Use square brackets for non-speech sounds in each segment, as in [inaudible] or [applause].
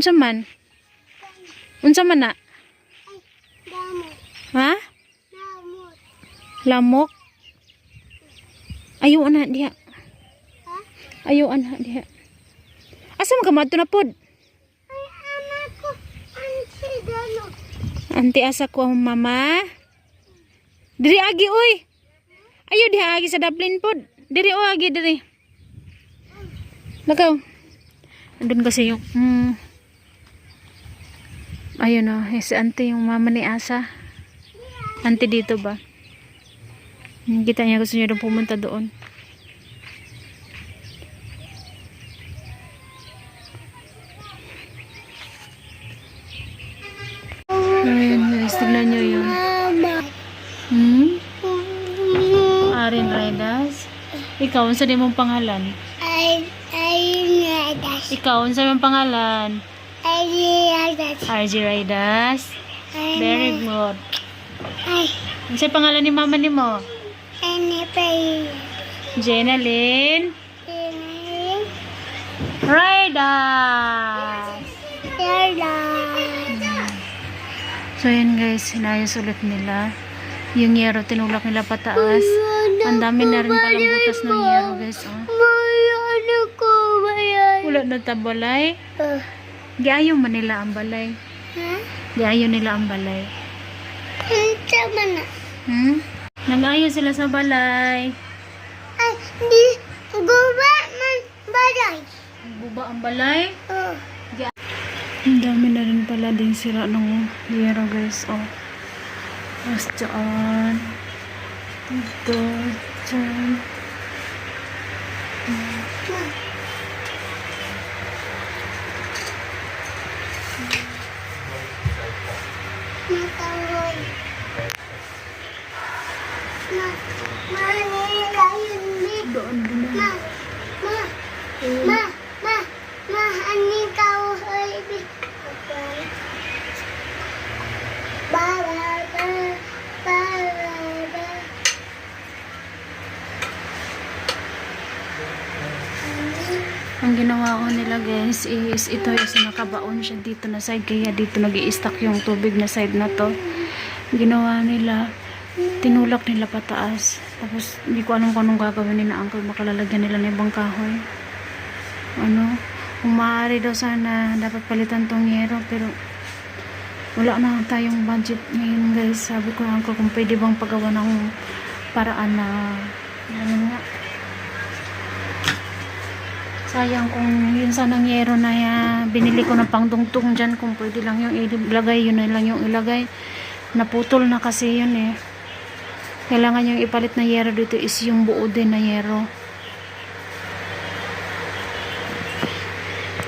Unsa man? Unsa man na? Ha? Lamok? Ayaw ana diha. Ha? Ayaw ana diha. Asa man ka madto na pod? Anti asa ko ang mama. Diri agi oy. Ayo diha agi sa Dublin pod. Diri o agi diri. Lakaw. Andun kasi yung hmm. Ayun o, eh, si auntie yung mama ni Asa. Auntie dito ba? Hmm, Kita niya gusto niya pumunta doon. Ayun guys, tignan niyo yun. Hmm? Arin Raidas. Ikaw, unsa di mong pangalan? Ay, nadas. Ikaw, unsa mong pangalan? Raidas. Ay, Very good. ay, Unsa pangalan ni mama nimo? ay, napay. Jenalyn Ay, Raidas. Yala. So yan guys, hinayos ulit nila. Yung yero, tinulak nila pataas. Ang dami na rin palang butas ng yero guys. Oh. Ano? Wala na tabalay. Uh, Giayo man nila ang balay. ha? Giayo nila ang balay. Ang sama na. Hmm? Nag-ayo sila sa balay. Ay, di, guba man baday. Buba ang balay. Oh. Ang dami na rin pala din sira ng yero guys. Oh. Tapos dyan. Dito. Dyan. Matawag. Doon din na. Ma, ma, ma, ma, ani ka babe. Okay. Ba, ba, ba, ba. Ang ginawa ko nila guys is ito is nakabaon siya dito na side kaya dito nag stack yung tubig na side na to. Ginawa nila tinulak nila pataas. Tapos hindi ko alam kung anong gagawin ni na uncle baka lalagyan nila ng ibang kahoy. Ano? Kung maaari daw sana dapat palitan tong yero pero wala na tayong budget ngayon guys. Sabi ko uncle kung pwede bang pagawa ng paraan na ano nga Sayang kung yun sanang yero na ya, binili ko ng pangdungtong dyan kung pwede lang yung ilagay, yun na lang yung ilagay. Naputol na kasi yun eh. Kailangan yung ipalit na yero dito is yung buo din na yero.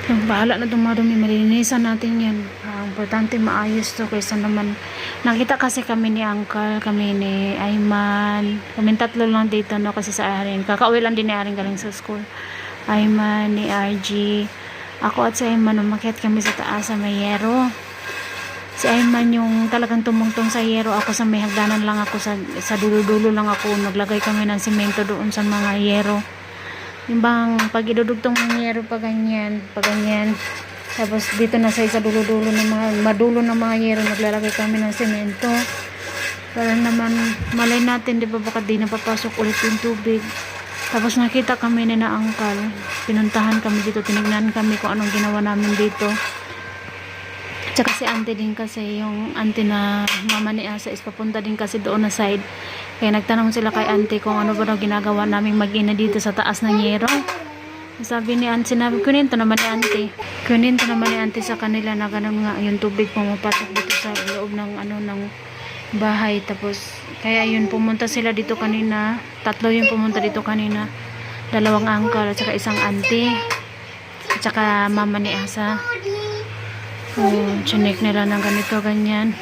Yung bahala na dumadumi, malinisan natin yan. Ang importante maayos to kaysa naman. Nakita kasi kami ni Uncle, kami ni Ayman. Kami tatlo lang dito no kasi sa Arin. Kakauwi lang din ni Arin galing sa school. Ayman, ni RG. Ako at si Ayman, umakyat kami sa taas sa may yero. Si Ayman yung talagang tumungtong sa yero. Ako sa may hagdanan lang ako, sa, sa dulo-dulo lang ako. Naglagay kami ng simento doon sa mga yero. Yung bang pag idudugtong ng yero pa ganyan, pa ganyan. Tapos dito na sa isa dulo-dulo ng mga, madulo ng mga yero, naglalagay kami ng simento. Para naman, malay natin, di ba baka di napapasok ulit yung tubig. Tapos nakita kami ni na angkal. Pinuntahan kami dito, tinignan kami kung anong ginawa namin dito. Tsaka si auntie din kasi, yung auntie na mama ni Asa is papunta din kasi doon na side. Kaya nagtanong sila kay auntie kung ano ba daw ginagawa naming mag-ina dito sa taas ng yero. Sabi ni auntie, sinabi, kunin to naman ni auntie. Kunin to naman ni auntie sa kanila na ganun nga yung tubig pumapasok dito sa loob ng ano ng bahay. Tapos, kaya yun, pumunta sila dito kanina. Tatlo yung pumunta dito kanina. Dalawang uncle at saka isang auntie. At saka mama ni Asa. Oh, chinek nila ng ganito, ganyan.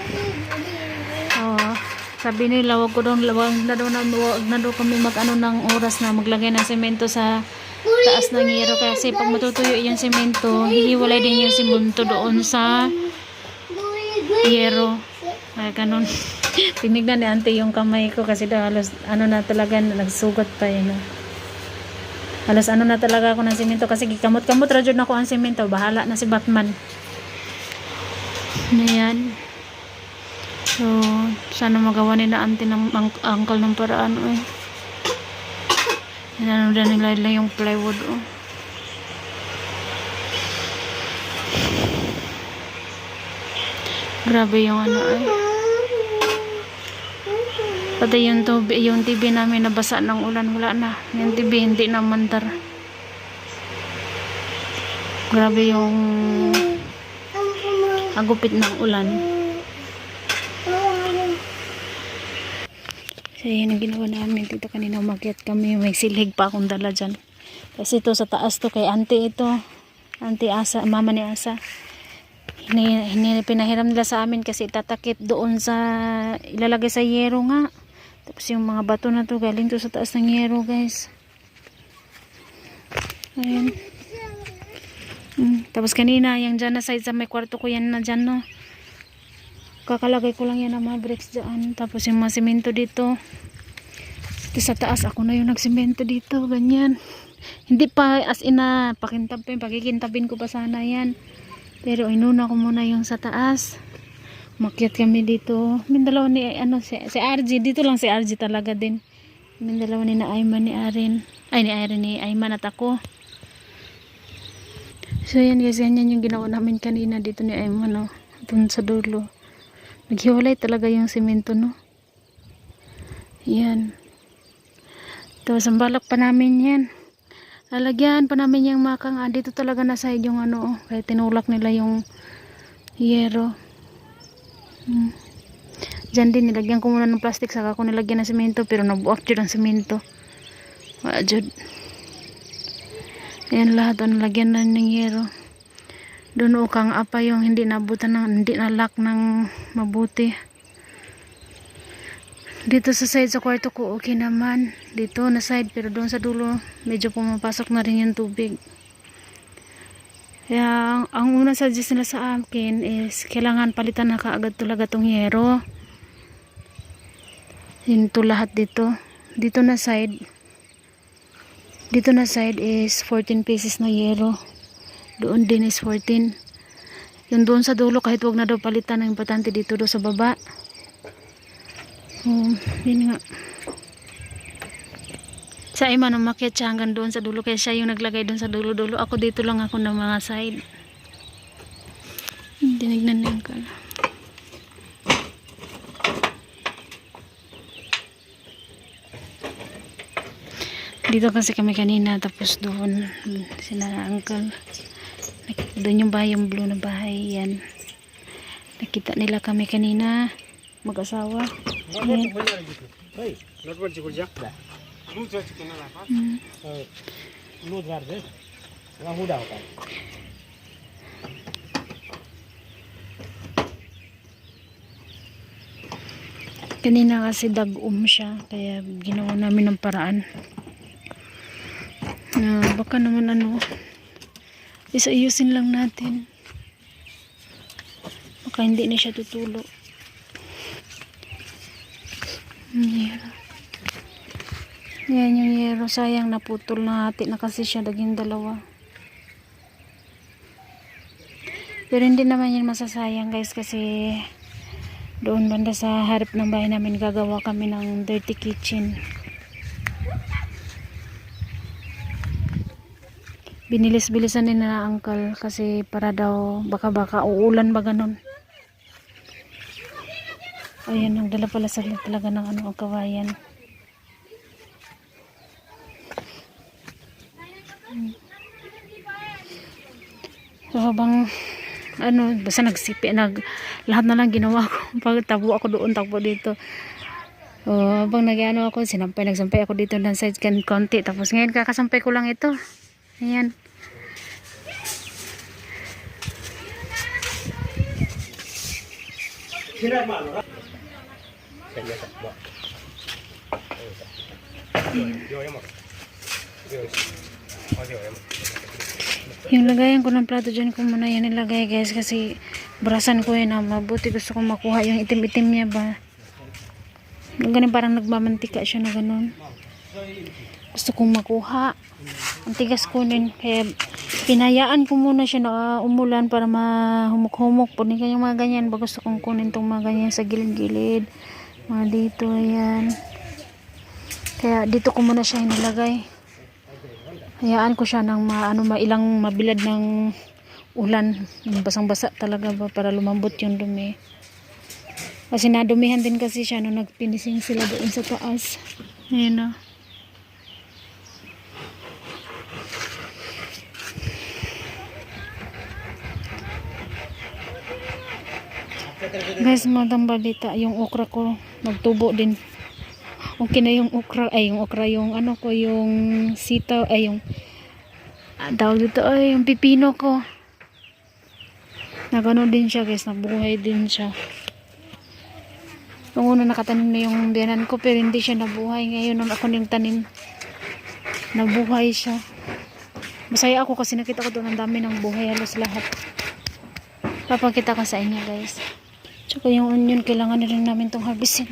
Oo. Sabi nila, wag ko daw, wag na daw, na, wag na daw kami mag ano ng oras na maglagay ng semento sa taas ng yero kasi pag matutuyo yung semento, hihiwalay din yung semento doon sa yero. Ay, ganun. [laughs] Tinignan ni ante yung kamay ko kasi daw halos ano na talaga nagsugat pa yun. Halos ano na talaga ako ng semento kasi kamot-kamot radyo na ako ang semento. Bahala na si Batman. Na yan. So, sana magawa nila auntie ng uncle ng paraan. Eh. Inano na nila nila yung plywood. Oh. Grabe yung ano ay. Pati yung, tubi, yung TV namin nabasa ng ulan. Wala na. Yung TV hindi na mandar. Grabe yung agupit ng ulan. So, yan ang ginawa namin. Dito kanina umakyat kami. May silig pa akong dala dyan. Kasi ito sa taas to kay auntie ito. Auntie Asa, mama ni Asa. Hini, hini, pinahiram nila sa amin kasi tatakip doon sa ilalagay sa yero nga. Tapos yung mga bato na to galing to sa taas ng yero guys. Ayan. Tapos kanina yung dyan na side sa may kwarto ko yan na dyan no. Kakalagay ko lang yan ng mga bricks dyan. Tapos yung mga simento dito. Dito sa taas ako na yung nagsimento dito. Ganyan. Hindi pa as in na pakintabin. Pakikintabin ko pa sana yan. Pero inuna ko muna yung sa taas. Makyat kami dito. Mindalaw ni ano si, si RG. Dito lang si RG talaga din. Mindalaw ni na Ayman ni Arin. Ay ni Arin ni Ayman at ako. So yan guys, yan, yan yung ginawa namin kanina dito ni Ayman no. Dun sa dulo. Naghiwalay talaga yung simento no. Yan. Tapos ang balak pa namin yan. Lalagyan pa namin yung makang ah, dito talaga na side yung ano oh. Kaya tinulak nila yung yero. Hmm. Diyan din nilagyan ko muna ng plastic saka ko nilagyan ng semento pero nabuak dyan ang semento. Wala dyan. Yan lahat ang nilagyan na ng yero. Doon ukang apa yung hindi nabutan ng hindi nalak ng mabuti. Dito sa side sa kwarto ko okay naman. Dito na side pero doon sa dulo medyo pumapasok na rin yung tubig. Kaya ang, ang una suggest nila sa akin is kailangan palitan na kaagad talaga tong yero. Yun to lahat dito. Dito na side. Dito na side is 14 pieces na yero. Doon din is 14. Yung doon sa dulo kahit wag na daw palitan ang importante dito do sa baba. Oh, yun nga. Sa ima nang makyat siya hanggang doon sa dulo kaya siya yung naglagay doon sa dulo-dulo. Ako dito lang ako ng mga side. Hmm, Tinignan lang ka. Dito kasi kami kanina tapos doon sila uncle. Doon yung bahay, yung blue na bahay yan. Nakita nila kami kanina mag-asawa. Ayan. Mm. Kanina kasi dag-um siya, kaya ginawa namin ng paraan. Na baka naman ano, isa-ayusin lang natin. Baka hindi na siya tutulo. Yeah. Yan yung yero. Sayang naputol na hati na kasi siya naging dalawa. Pero hindi naman yan masasayang guys kasi doon banda sa harap ng bahay namin gagawa kami ng dirty kitchen. Binilis-bilisan din na uncle kasi para daw baka-baka uulan ba ganun. Ayan, nagdala pala sa talaga ng ano, kawayan. So habang ano, basta nagsipi, nag, lahat na lang ginawa ko. [laughs] Pag tabo ako doon, tabo dito. O, habang nag-ano ako, sinampay, nagsampay ako dito ng side kan konti. Tapos ngayon, kakasampay ko lang ito. Ayan. Yung lagayan ko ng plato dyan ko muna yan nilagay guys kasi brasan ko yun ah, mabuti gusto kong makuha yung itim-itim niya ba? Ganun parang nagmamantika siya na ganun gusto kong makuha Ang tigas kunin. Kaya pinayaan ko muna siya na ah, umulan para mahumok-humok po. Ni kanyang mga ganyan. Ba gusto kong kunin tong mga ganyan sa gilid-gilid. Mga dito, ayan. Kaya dito ko muna siya inilagay. Hayaan ko siya ng ma, ano, ma, ilang mabilad ng ulan. Yung Basang-basa talaga ba para lumambot yung dumi. Kasi nadumihan din kasi siya nung nagpinising sila doon sa taas. Ayan na. Guys, magandang balita. Yung okra ko, nagtubo din. Okay na yung okra, ay yung okra, yung ano ko, yung sitaw, ay yung, tawag dito, ay yung pipino ko. Nagano din siya guys, nabuhay din siya. Nung una nakatanim na yung biyanan ko, pero hindi siya nabuhay. Ngayon, nung ako yung tanim, nabuhay siya. Masaya ako kasi nakita ko doon ang dami ng buhay, halos lahat. Papakita ko sa inyo guys. Tsaka yung onion, kailangan na rin namin itong harvestin.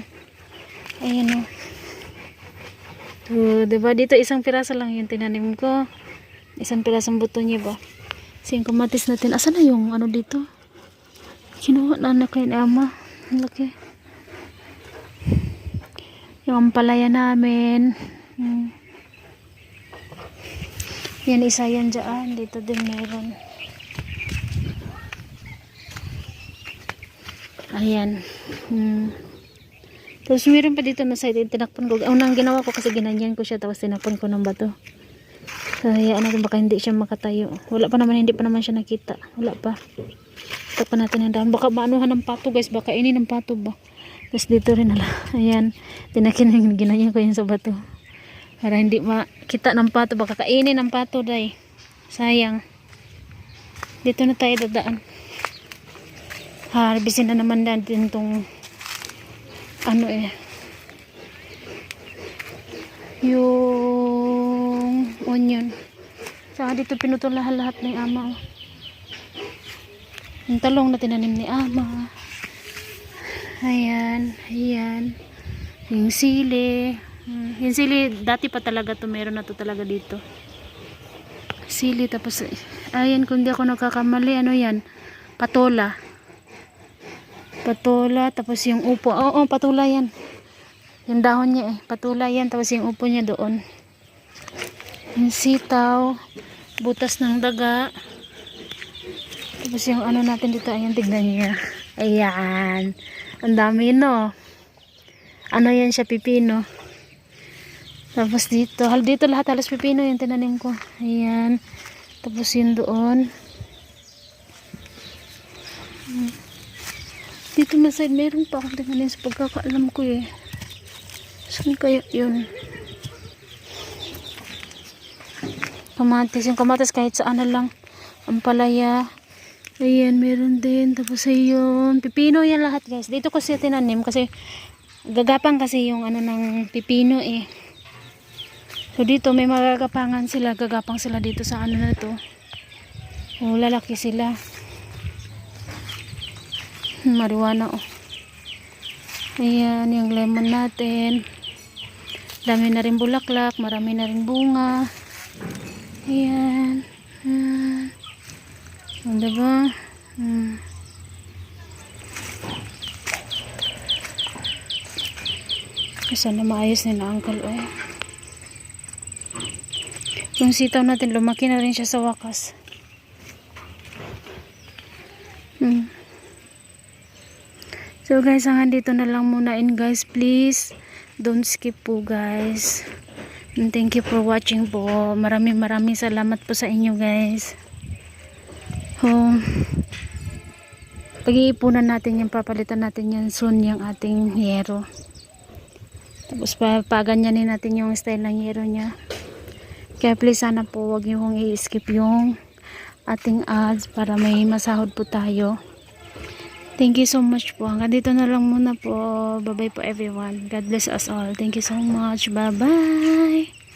Ayan o. So, diba? Dito isang piraso lang yung tinanim ko. Isang pirasong buto niya ba? Kasi yung kamatis natin. Asa na yung ano dito? Kinuha na anak kay ama. Ang laki. Yung ampalaya namin. Hmm. Yan, isa yan dyan. Dito din meron. Ayan. Hmm. Tapos meron pa dito na side, tinakpan ko. Unang ginawa ko kasi ginanyan ko siya tapos tinakpan ko ng bato. So, hayaan natin baka hindi siya makatayo. Wala pa naman, hindi pa naman siya nakita. Wala pa. Takpan natin ang daan. Baka maanuhan ng pato guys. Baka ini ng pato ba. Tapos dito rin hala. Ayan. Tinakin ginanyan ko yun sa bato. Para hindi makita ng pato. Baka kainin ng pato day. Sayang. Dito na tayo dadaan. Harbisin na naman natin tong ano eh. Yung onion. Saka dito pinutol lahat ng ama oh. yung talong na tinanim ni ama. Ayan ayan. Yung sili. Hmm, yung sili dati pa talaga to meron na to talaga dito. Sili tapos eh, ayan kung di ako nagkakamali ano yan? Patola Patola, tapos yung upo. Oo, patula yan. Yung dahon niya eh. Patula yan, tapos yung upo niya doon. Yung sitaw, butas ng daga. Tapos yung ano natin dito, ayan, tignan niya. Ayan. Ang dami, no? Ano yan siya, pipino. Tapos dito, hal dito lahat halos pipino yung tinanim ko. Ayan. Tapos yun doon. Dito na side, meron pa akong tingnan sa pagkakaalam ko eh. Saan kaya yun? Kamatis. Yung kamatis kahit saan na lang. Ang palaya. Ayan, meron din. Tapos ayun. Pipino yan lahat guys. Dito ko siya tinanim kasi gagapang kasi yung ano ng pipino eh. So dito may magagapangan sila. Gagapang sila dito sa ano na to. O lalaki sila marijuana oh. Ayan, yung lemon natin. Dami na rin bulaklak, marami na rin bunga. Ayan. Ayan. O, diba? Hmm. Sana maayos nila uncle oh. Yung sitaw natin, lumaki na rin siya sa wakas. Hmm. So guys, hanggang dito na lang muna and guys, please don't skip po guys. And thank you for watching po. Maraming maraming salamat po sa inyo guys. Oh, pag-iipunan natin yung papalitan natin yan soon yung ating yero. Tapos pa paganyanin natin yung style ng yero niya. Kaya please sana po wag niyo kong i-skip yung ating ads para may masahod po tayo. Thank you so much po. Hanggang dito na lang muna po. Bye-bye po everyone. God bless us all. Thank you so much. Bye-bye.